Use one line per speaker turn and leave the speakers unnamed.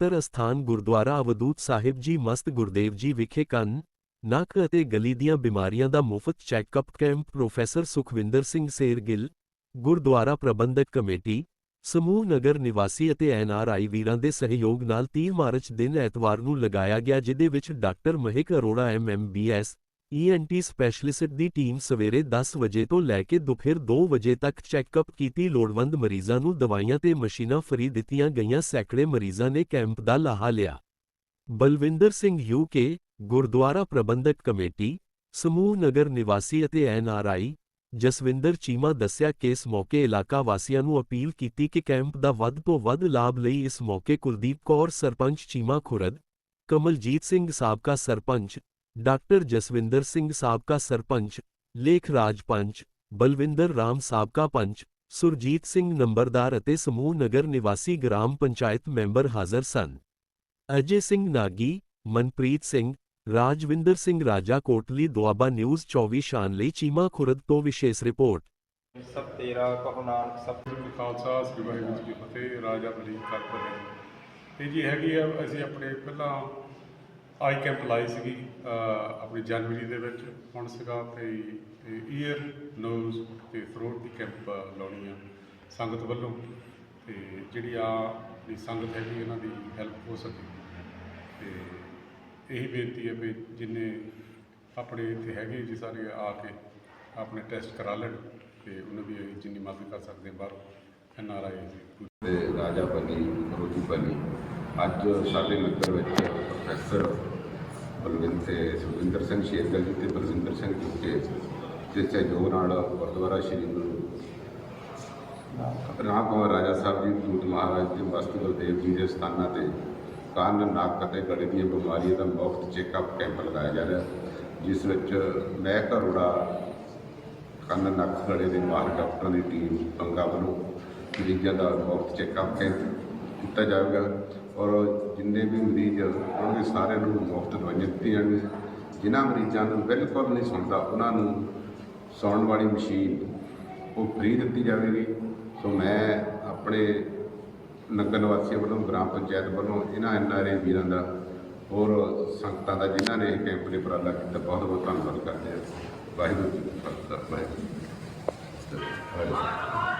ਤਰ ਅਸਥਾਨ ਗੁਰਦੁਆਰਾ ਅਵਦੂਤ ਸਾਹਿਬ ਜੀ ਮਸਤ ਗੁਰਦੇਵ ਜੀ ਵਿਖੇ ਕੰਨ, ਨੱਕ ਅਤੇ ਗਲੀ ਦੀਆਂ ਬਿਮਾਰੀਆਂ ਦਾ ਮੁਫਤ checkup camp professor Sukhwinder Singh Shergill gurdwara ਪ੍ਰਬੰਧਕ ਕਮੇਟੀ, ਸਮੂਹ ਨਗਰ ਨਿਵਾਸੀ ਅਤੇ ਐਨਆਰਆਈ ਵੀਰਾਂ ਦੇ ਸਹਿਯੋਗ ਨਾਲ 30 ਮਾਰਚ ਦਿਨ ਐਤਵਾਰ ਨੂੰ ਲਗਾਇਆ ਗਿਆ ਜਿਦੇ ਵਿੱਚ doctor Mehak Arora MBBS ENT specialist ਦੀ ਟੀਮ ਸਵੇਰੇ 10 ਵਜੇ ਤੋਂ ਲੈ ਕੇ ਦੁਪਹਿਰ 2 ਵਜੇ ਤੱਕ ਚੈੱਕਅਪ ਕੀਤੀ। ਲੋੜਵੰਦ ਮਰੀਜ਼ਾਂ ਨੂੰ ਦਵਾਈਆਂ ਤੇ ਮਸ਼ੀਨਾਂ ਫਰੀ ਦਿੱਤੀਆਂ ਗਈਆਂ। ਸੈਂਕੜੇ ਮਰੀਜ਼ਾਂ ਨੇ ਕੈਂਪ ਦਾ ਲਾਹਾ ਲਿਆ। ਬਲਵਿੰਦਰ ਸਿੰਘ ਯੂਕੇ ਗੁਰਦੁਆਰਾ ਪ੍ਰਬੰਧਕ ਕਮੇਟੀ, ਸਮੂਹ ਨਗਰ ਨਿਵਾਸੀ ਅਤੇ ਐਨਆਰਆਈ ਜਸਵਿੰਦਰ ਚੀਮਾ ਦੱਸਿਆ ਕਿ ਇਸ ਮੌਕੇ ਇਲਾਕਾ ਵਾਸੀਆਂ ਨੂੰ ਅਪੀਲ ਕੀਤੀ ਕਿ ਕੈਂਪ ਦਾ ਵੱਧ ਤੋਂ ਵੱਧ ਲਾਭ ਲਈ ਇਸ ਮੌਕੇ ਕੁਲਦੀਪ ਕੌਰ, ਸਰਪੰਚ ਚੀਮਾ ਖੁਰਦ, ਕਮਲਜੀਤ ਸਿੰਘ ਸਾਬਕਾ ਸਰਪੰਚ ਡਾਕਟਰ ਜਸਵਿੰਦਰ ਸਿੰਘ ਸਾਬਕਾ ਸਰਪੰਚ ਲੇਖ ਰਾਜ ਪੰਚ ਬਲਵਿੰਦਰ ਰਾਮ ਸਾਬਕਾ ਪੰਚ ਸੁਰਜੀਤ ਸਿੰਘ ਨੰਬਰਦਾਰ ਅਤੇ ਸਮੂਹ ਨਗਰ ਨਿਵਾਸੀ ਗ੍ਰਾਮ ਪੰਚਾਇਤ ਮੈਂਬਰ ਹਾਜ਼ਰ ਸਨ ਅਜੇ ਸਿੰਘ ਨਾਗੀ ਮਨਪ੍ਰੀਤ ਸਿੰਘ ਰਾਜਵਿੰਦਰ ਸਿੰਘ ਰਾਜਾ ਕੋਟਲੀ ਦੁਆਬਾ ਨਿਊਜ਼ 24 ਸ਼ਾਨ ਲਈ ਚੀਮਾ ਖੁਰਦ ਤੋਂ ਵਿਸ਼ੇਸ਼ ਰਿਪੋਰਟ
ਸਭ ਤੇਰਾ ਕਹੋ ਨਾਨਕ ਸਭ
ਵਾਹਿਗੁਰੂ ਜੀ ਕਾ ਖਾਲਸਾ ਸ੍ਰੀ ਵਾਹਿਗੁਰੂ ਜੀ ਕੀ ਫਤਿਹ ਰਾਜਾ ਬਲੀ ਕਰਪਰੇ ਤੇ ਜੀ ਹੈਗੀ ਆ ਅਸੀਂ ਆਪਣੇ ਪਹਿਲਾਂ ਆਈ ਕੈਂਪ ਲਾਈ ਸੀਗੀ ਆਪਣੀ ਜਨਵਰੀ ਦੇ ਵਿੱਚ, ਹੁਣ ਸੀਗਾ ਤੇ ਈਅਰ ਨੋਜ਼ ਤੇ ਥਰੋਟ ਦੀ ਕੈਂਪ ਲਾਉਣੀ ਆ ਸੰਗਤ ਵੱਲੋਂ। ਤੇ ਜਿਹੜੀ ਆ ਦੀ ਸੰਗਤ ਹੈਗੀ, ਇਹਨਾਂ ਦੀ ਹੈਲਪ ਹੋ ਸਕੇ। ਤੇ ਇਹੀ ਬੇਨਤੀ ਹੈ ਵੀ ਜਿੰਨੇ ਆਪਣੇ ਇੱਥੇ ਹੈਗੇ ਜੀ ਸਾਰੇ ਆ ਕੇ ਆਪਣੇ ਟੈਸਟ ਕਰਾ ਲੈਣ ਤੇ ਉਹਨਾਂ ਦੀ ਅਸੀਂ ਜਿੰਨੀ ਮਦਦ ਕਰ ਸਕਦੇ ਹਾਂ ਬਾਹਰੋਂ, ਐਨ ਆਰ ਆਈ
ਰਾਜਾ ਬਣੀ, ਰੋਜੀ ਬਣੀ। ਅੱਜ ਸਾਡੇ ਨਗਰ ਵਿੱਚ ਪ੍ਰੋਫੈਸਰ ਬਲਵਿੰਦਰ ਤੇ ਸੁਖਵਿੰਦਰ ਸਿੰਘ ਸ਼ੇਰਗਿੱਲ ਜੀ ਤੇ ਬਲਵਿੰਦਰ ਸਿੰਘ ਜੀ ਕੇ ਜਿਸ ਸਹਿਯੋਗ ਨਾਲ ਗੁਰਦੁਆਰਾ ਸ਼੍ਰੀ ਗੁਰੂ ਰਾਮ ਕੁਮਾਰ ਰਾਜਾ ਸਾਹਿਬ ਜੀ, ਦੂਤ ਮਹਾਰਾਜ ਜੀ ਮਸਤ ਗੁਰਦੇਵ ਜੀ ਦੇ ਸਥਾਨਾਂ ਤੇ ਕੰਨ ਨੱਕ ਅਤੇ ਗਲੇ ਦੀਆਂ ਬਿਮਾਰੀਆਂ ਦਾ ਮੁਫਤ ਚੈੱਕਅਪ ਕੈਂਪ ਲਗਾਇਆ ਜਾ ਰਿਹਾ ਜਿਸ ਵਿੱਚ ਮੈਂ ਘਰੋੜਾ ਕੰਨ ਨੱਕ ਗਲੇ ਦੇ ਮਾਹਰ ਡਾਕਟਰਾਂ ਦੀ ਟੀਮ, ਪੰਗਾ ਵੱਲੋਂ ਮਰੀਜ਼ਾਂ ਦਾ ਮੁਫਤ ਚੈੱਕਅਪ ਕੈਂਪ ਕੀਤਾ ਜਾਵੇਗਾ। ਔਰ ਜਿੰਨੇ ਵੀ ਮਰੀਜ਼ ਉਹਨਾਂ ਹੋਣਗੇ ਸਾਰਿਆਂ ਨੂੰ ਮੁਫਤ ਦਵਾਈਆਂ ਦਿੱਤੀਆਂ ਜਾਣਗੀਆਂ ਜਿਨ੍ਹਾਂ ਮਰੀਜ਼ਾਂ ਨੂੰ ਬਿਲਕੁਲ ਨਹੀਂ ਸੁਣਦਾ, ਉਹਨਾਂ ਨੂੰ ਸੌਣ ਵਾਲੀ ਮਸ਼ੀਨ ਉਹ ਫ੍ਰੀ ਦਿੱਤੀ ਜਾਵੇਗੀ। ਸੋ ਮੈਂ ਆਪਣੇ ਨਗਰ ਨਿਵਾਸੀਆਂ ਵੱਲੋਂ, ਗ੍ਰਾਮ ਪੰਚਾਇਤ ਵੱਲੋਂ, ਇਹਨਾਂ ਐਨਆਰਏ ਵੀਰਾਂ ਦਾ ਹੋਰ ਸੰਗਤਾਂ ਦਾ, ਜਿਨ੍ਹਾਂ ਨੇ ਕੈਂਪ ਦੇ ਉਪਰਾਲਾ ਕੀਤਾ, ਬਹੁਤ ਬਹੁਤ ਧੰਨਵਾਦ ਕਰਦੇ ਹਾਂ। ਵਾਹਿਗੁਰੂ ਜੀ ਕਾ ਖਾਲਸਾ ਜੀ ਵਾਹਿਗੁਰੂ